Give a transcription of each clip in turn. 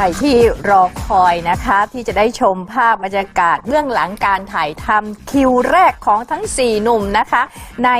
รที่รอคอยนะคะ ที่จะได้ชมภาพบรรยากาศเบื้องหลังการถ่ายทำคิวแรกของทั้ง 4 หนุ่มนะคะ ใน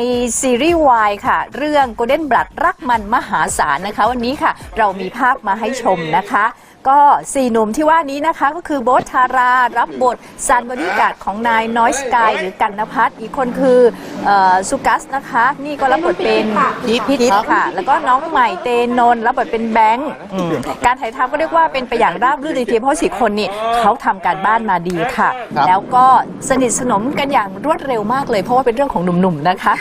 ซีรีส์วายค่ะ เรื่อง Golden Blood รักมันมหาศาลนะคะ วันนี้ค่ะ เรามีภาพมาให้ชมนะคะ ก็4หนุ่มที่ว่านี้นะคะ ก็คือโบ๊ทธารารับบทซันบอดี้การ์ดของนายน้อยสกายหรือกันนพัฒน์อีกคนคือเออสุกัสนะคะ นี่ก็รับบทเป็นพิทพิทค่ะ แล้วก็น้องใหม่เตนนท์รับบทเป็นแบงค์อืมการถ่ายทำก็เรียกว่าเป็นไปอย่างราบรื่นเลยทีเดียวเพราะสี่คนนี่เขาทำการบ้านมาดีค่ะ ครับ แล้วก็สนิทสนมกันอย่างรวดเร็วมากเลย เพราะว่าเป็นเรื่องของหนุ่มๆนะคะ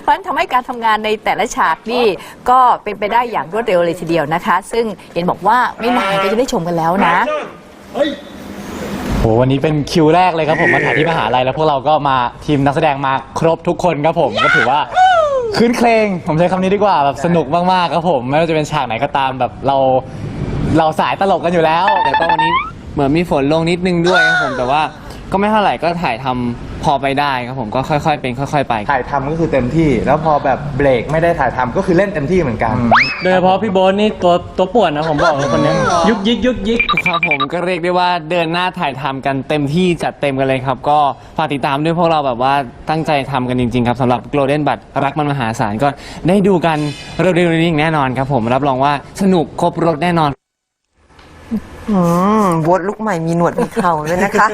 เพราะฉะนั้นทำให้การทำงานในแต่ละฉากนี่ก็เป็นไปได้อย่างรวดเร็วเลยทีเดียวนะคะ ซึ่งเห็นบอกว่าไม่นานก็จะได้ชมกันแล้วนะ โหวันนี้เป็นคิวแรกเลยครับผมมาถ่ายที่มหาลัยแล้วพวกเราก็มาทีมนักแสดงมาครบทุกคนครับผมก็ถือว่าคืนเครงผมใช้คำนี้ดีกว่าแบบสนุกมากๆครับผมไม่ว่าจะเป็นฉากไหนก็ตามแบบเรา เราสายตลกกันอยู่แล้ว แต่ก็วันนี้เหมือนมีฝนลงนิดนึงด้วยครับผมแต่ว่าก็ไม่เท่าไหร่ก็ถ่ายทำพอไปได้ครับผมก็ค่อย ๆ เป็นค่อย ๆ ไป ถ่ายทำก็คือเต็มที่ แล้วพอแบบเบรกไม่ได้ถ่ายทำก็คือเล่นเต็มที่เหมือนกัน โดยเฉพาะพี่โบ๊ทนี่ตัวตัวป่วนนะผมบอกเลยคนเนี้ยยุกยิกยุกยิก ครับผมก็เรียกได้ว่าเดินหน้าถ่ายทำกันเต็มที่จัดเต็มกันเลยครับ ก็ฝากติดตามด้วยพวกเราแบบว่าตั้งใจทำกันจริง ๆ ครับสำหรับ Golden บัตรักมันมหาศาลก็ได้ดูกันเร็วๆนี้อย่างแน่นอนครับผมรับรองว่าสนุกครบรถแน่นอน อืมบดลูกใหม่มีหนวดมีเข่าด้วยนะคะ